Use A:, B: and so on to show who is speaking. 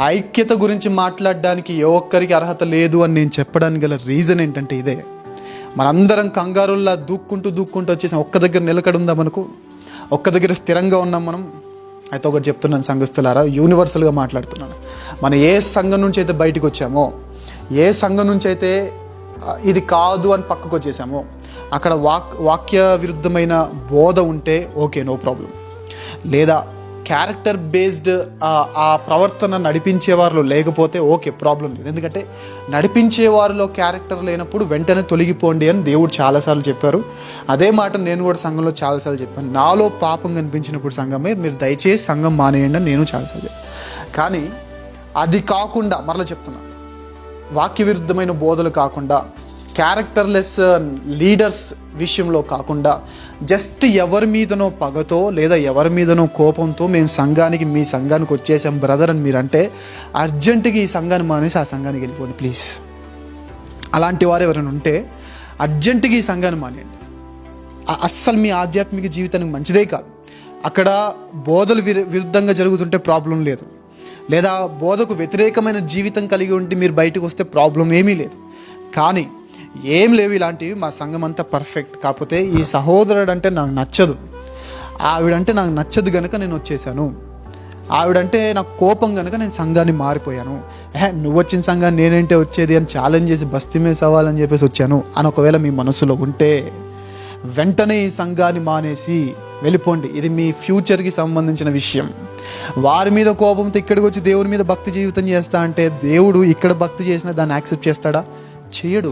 A: ఐక్యత గురించి మాట్లాడడానికి ఏ ఒక్కరికి అర్హత లేదు అని నేను చెప్పడానికి గల రీజన్ ఏంటంటే ఇదే. మనందరం కంగారుల్లా దూక్కుంటూ దూక్కుంటూ వచ్చేసాం ఒక్క దగ్గర నిలకడ ఉందా మనకు ఒక్క దగ్గర స్థిరంగా ఉన్నాం మనం. అయితే ఒకటి చెప్తున్నాను సంఘస్థులారా యూనివర్సల్గా మాట్లాడుతున్నాను. మనం ఏ సంఘం నుంచి అయితే బయటకు వచ్చామో ఏ సంఘం నుంచి అయితే ఇది కాదు అని పక్కకు వచ్చేసామో అక్కడ వాక్ వాక్య విరుద్ధమైన బోధ ఉంటే ఓకే నో ప్రాబ్లం లేదా క్యారెక్టర్ బేస్డ్ ఆ ప్రవర్తన నడిపించేవారు లేకపోతే ఓకే ప్రాబ్లం లేదు. ఎందుకంటే నడిపించేవారిలో క్యారెక్టర్ లేనప్పుడు వెంటనే తొలగిపోండి అని దేవుడు చాలాసార్లు చెప్పారు. అదే మాట నేను కూడా సంఘంలో చాలాసార్లు చెప్పాను. నాలో పాపం కనిపించినప్పుడు సంఘమే మీరు దయచేసి సంఘం మానేయండి అని నేను చాలాసార్లు చెప్పాను. కానీ అది కాకుండా మరలా చెప్తున్నా వాక్య విరుద్ధమైన బోధలు కాకుండా క్యారెక్టర్లెస్ లీడర్స్ uh, విషయంలో కాకుండా జస్ట్ ఎవరి మీదనో పగతో లేదా ఎవరి మీదనో కోపంతో మేము సంఘానికి మీ సంఘానికి వచ్చేసాం బ్రదర్ అని మీరంటే అర్జెంటుగా ఈ సంఘాన్ని మానేసి ఆ సంఘానికి వెళ్ళిపోండి ప్లీజ్ అలాంటి వారు ఎవరైనా ఉంటే అర్జెంటుగా ఈ సంఘాన్ని మానేయండి. అస్సలు మీ ఆధ్యాత్మిక జీవితానికి మంచిదే కాదు. అక్కడ బోధలు విరు విరుద్ధంగా జరుగుతుంటే ప్రాబ్లం లేదు. లేదా బోధకు వ్యతిరేకమైన జీవితం కలిగి ఉంటే మీరు బయటకు వస్తే ప్రాబ్లం ఏమీ లేదు. కానీ ఏం లేవు ఇలాంటివి మా సంఘం అంతా పర్ఫెక్ట్ కాకపోతే ఈ సహోదరుడు అంటే నాకు నచ్చదు. ఆవిడంటే నాకు నచ్చదు కనుక నేను వచ్చేసాను. ఆవిడంటే నాకు కోపం కనుక నేను సంఘాన్ని మారిపోయాను. ఏ నువ్వు వచ్చిన సంఘాన్ని నేనేంటే వచ్చేది అని ఛాలెంజ్ చేసి బస్తీమే మీద సవాలని చెప్పేసి వచ్చాను. అని ఒకవేళ మీ మనసులో ఉంటే వెంటనే ఈ సంఘాన్ని మానేసి వెళ్ళిపోండి. ఇది మీ ఫ్యూచర్కి సంబంధించిన విషయం. వారి మీద కోపంతో ఇక్కడికి వచ్చి దేవుని మీద భక్తి జీవితం చేస్తా అంటే దేవుడు ఇక్కడ భక్తి చేసిన దాన్ని యాక్సెప్ట్ చేస్తాడా? చేయడు.